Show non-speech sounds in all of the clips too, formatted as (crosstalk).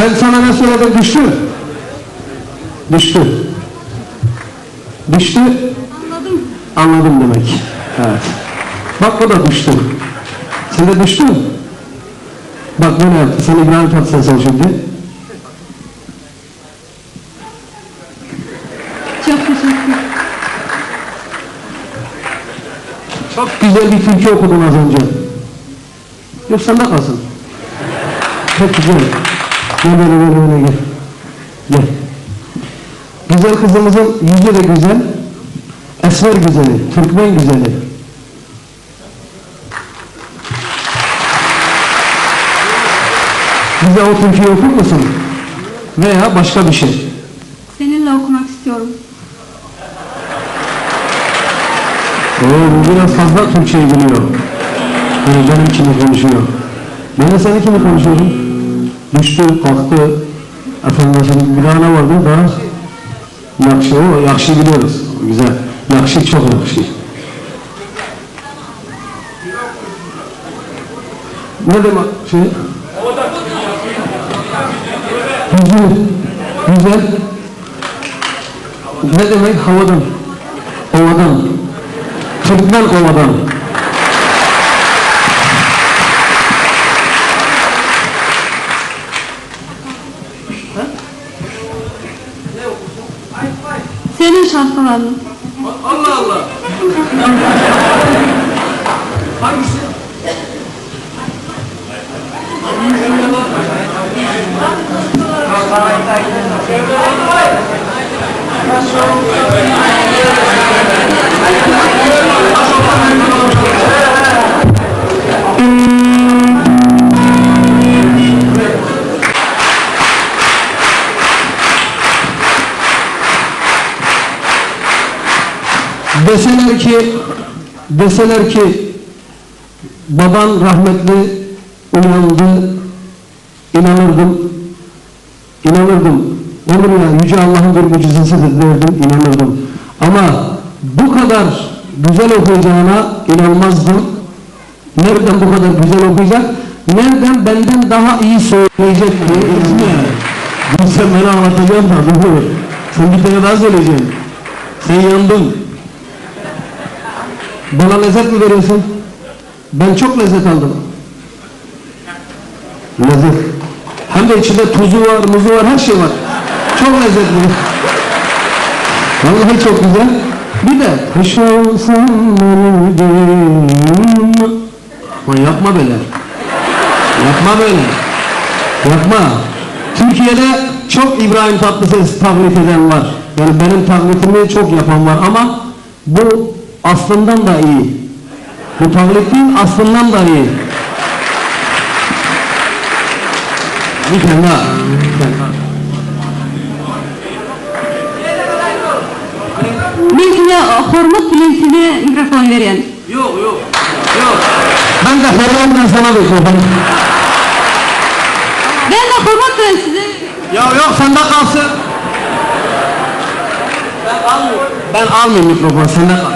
Ben sana ne söyledim düştü. Düştü. Düştü. Anladım. Anladım demek. Evet. Bak o da düştü. Sen de düştün. Bak böyle yaptı. Sen İbrahim şimdi. Çok teşekkür ederim. Çok güzel bir türkü okudun az önce. Yok sende kalsın. Çok güzel. Gel böyle böyle böyle gel. Gel. Güzel kızımızın yüzü de güzel. Esmer güzeli, Türkmen güzeli. Bize o türküyü okur musun? Veya başka bir şey. Seninle okumak istiyorum. Oo, bu biraz fazla Türkçeyi biliyor. Yani benimkini konuşuyor. Ben de seninkini konuşuyorum. Düştü, kalktı. Efendim şimdi bir daha ne vardı? Daha yakşı, o yakşı biliyoruz. Güzel. Yakşı çok yakşı. Ne demek şey? Güzel. Güzel. Ne demek havadan? Ovadan. Türkmen ovadan. Allah Allah. (laughs) Hangisi? Deseler ki deseler ki baban rahmetli uyandı inanırdım inanırdım. Olur ya Yüce Allah'ın bir mucizesidir derdim inanırdım. Ama bu kadar güzel okuyacağına inanmazdım. Nereden bu kadar güzel okuyacak? Nereden benden daha iyi söyleyecek? Diye Dur sen beni anlatacaksın da sen bir tane daha söyleyeceksin sen yandın bana lezzet mi veriyorsun? Ben çok lezzet aldım. Lezzet. Hem de içinde tuzu var, muzu var, her şey var. Çok lezzetli. Vallahi çok güzel. Bir de kış olsun ölüm. Lan yapma böyle. Yapma böyle. Yapma. Türkiye'de çok İbrahim Tatlıses taklit eden var. Yani benim taklitimi çok yapan var ama bu aslından da iyi. Bu taklit değil aslından da iyi. Bir tane daha. Ben size hormat bilen size mikrofon veren. Yok yok. Yok. Ben de Ferhan'dan sana mikrofon. Ben de hormat bilen size. Ya yok sende kalsın. Ben almıyorum. Ben almayayım mikrofon sende kalsın.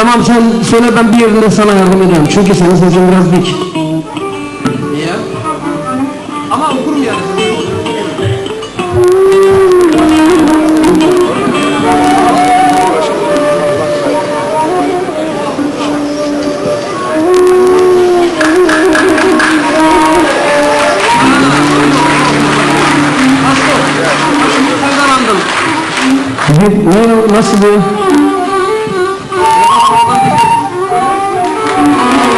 Tamam sen söyle ben bir yerinde sana yardım edeyim. Çünkü senin sesin biraz dik. Niye? Ama okurum yani. Ne, nasıl bu?